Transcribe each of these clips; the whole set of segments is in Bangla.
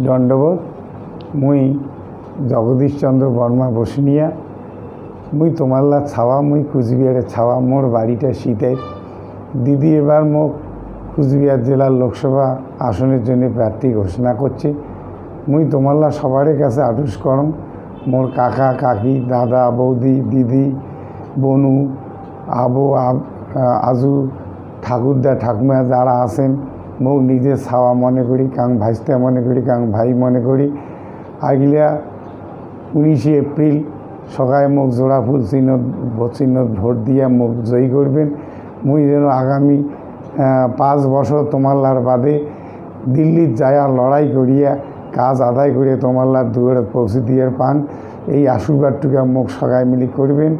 দণ্ডবোধ মুই জগদীশ চন্দ্র বর্মা বসুনিয়া, মুই তোমাল্লা ছাওয়া, মুই কুচবিহারে ছাওয়া, মোর বাড়িটা শীতে দিদি এবার মোক কুচবিহার জেলার লোকসভা আসনের জন্য প্রার্থী ঘোষণা করছে। মুই তোমাল্লা সবারই কাছে আটুস করম। মোর কাকা, কাকি, দাদা, বৌদি, দিদি, বনু, আব- আজু, ঠাকুরদা, ঠাকুমা যারা আছেন মোক নিজে ছাওয়া মনে করি, কাং ভাইস্তা মনে করি, কাং ভাই মনে করি। আগিলা উনিশে এপ্রিল সকালে মোক জোড়া ফুল চিহ্ন চিহ্নত ভোট দিয়ে মোক জয়ী করবেন। মুই যেন আগামী পাঁচ বছর তোমাল্লার বাদে দিল্লির যায়া লড়াই করিয়া, কাজ আদায় করে তোমাল্লার দুয়ারে পৌঁছে দিয়ার পান। এই আশীর্বাদটুকু মোক সবাই মিলি করবেন।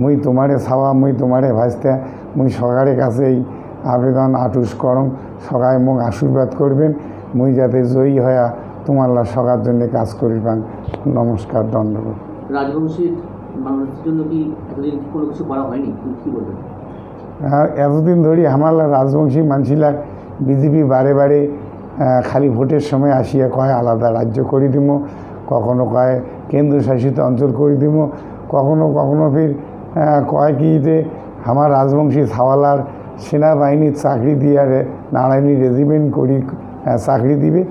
মুই তোমারে ছাওয়া মুই তোমারে ভাজতে মুই সরকারের কাছে এই আবেদন আটুস করম সবাই মোক আশীর্বাদ করবেন। মুই যাতে জয়ী হয়া তোমাল্লা সবার জন্য কাজ করি পান নমস্কার দণ্ডবোধ রাজবংশীর মানুষের জন্য কি এতদিন কোনো কিছু করা হয়নি? কি- কি বলবেন? এতদিন ধরে আমার রাজবংশী মানছিলা বিজেপি বারে বারে খালি ভোটের সময় আসিয়া কয় আলাদা রাজ্য করে দিব কখনো কয় কেন্দ্রশাসিত অঞ্চল করে দিব কখনো কখনো ফির কয় কি যে আমার রাজবংশী ছাওয়ালার সেনাবাহিনীর চাকরি দিয়ে রে- নারায়ণী রেজিমেন্ট করি চাকরি দিবে।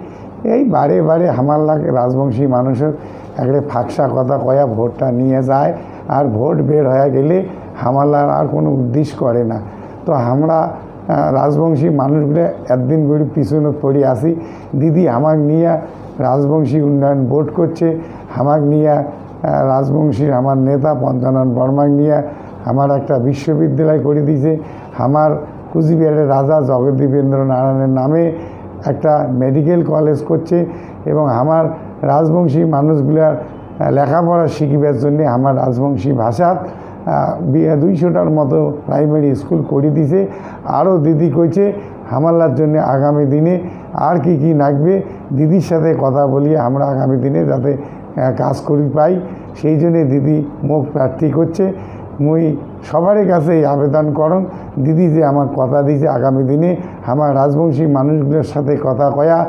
এই বারে বারে আমার লাগে রাজবংশী মানুষের একটা ফাঁকসা কথা কয়া ভোটটা নিয়ে যায় আর ভোট বের হয়ে গেলে হামালার আর কোনো উদ্দেশ্য করে না। তো আমরা রাজবংশী মানুষগুলো একদিন করে পিছনে পড়ে আসি। দিদি, আমাক নিয়ে রাজবংশী উন্নয়ন বোর্ড করছে, আমাক নিয়ে রাজবংশীর আমার নেতা পঞ্চানন বর্মাক নিয়ে আমার একটা বিশ্ববিদ্যালয় করে দিয়েছে আমার কুচবিহারের রাজা জগদীবেন্দ্র নারায়ণের নামে একটা মেডিকেল কলেজ করছে এবং আমার রাজবংশী মানুষগুলার লেখাপড়া শিখিবার জন্যে আমার রাজবংশী ভাষাত দুইশোটার মতো প্রাইমারি স্কুল করে দিছে। আরও দিদি কইছে, হামাল্লার জন্য আগামী দিনে আর কি কি লাগবে, দিদির সাথে কথা বলিয়ে আমরা আগামী দিনে যাতে কাজ করি পাই। সেই জন্যে দিদি মুখ প্রার্থী করছে। মুই সবারই কাছে এই আবেদন করুন। দিদি যে আমার কথা দিয়েছে আগামী দিনে, আমার রাজবংশী মানুষগুলোর সাথে কথা কয়া,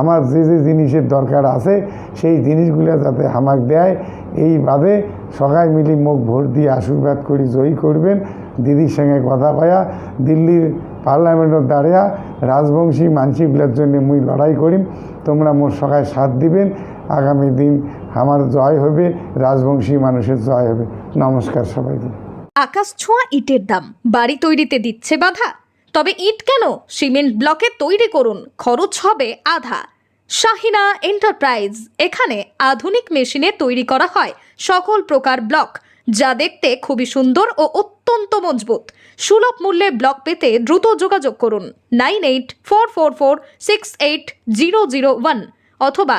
আমার যে যে জিনিসের দরকার আছে, সেই জিনিসগুলো যাতে আমাক দেয়। এই বাদে সবাই মিলি মুখ ভোট দিয়ে আশীর্বাদ করি, জয়ী করবেন। দিদির সঙ্গে কথা কয়া, দিল্লির পার্লামেন্টের দাঁড়িয়া রাজবংশী মানসিকগুলোর জন্য মুই লড়াই করিম। তোমরা মোর সবাই সাথ দিবেন। আগামী দিন আমার জয় হবে, রাজবংশী মানুষের জয় হবে। নমস্কার সবাইকে। আকাশ ছোঁয়া ইটের দাম। বাড়ি তৈরিতে দিচ্ছে বাধা। তবে ইট কেন? সিমেন্ট ব্লকে তৈরি করুন, খরচ হবে আধা। শাহিনা এন্টারপ্রাইজ, এখানে আধুনিক মেশিনে তৈরি করা হয় সকল প্রকার ব্লক, যা দেখতে খুবই সুন্দর ও অত্যন্ত মজবুত। সুলভ মূল্যে ব্লক পেতে দ্রুত যোগাযোগ করুন, nine eight four four four six eight zero zero one অথবা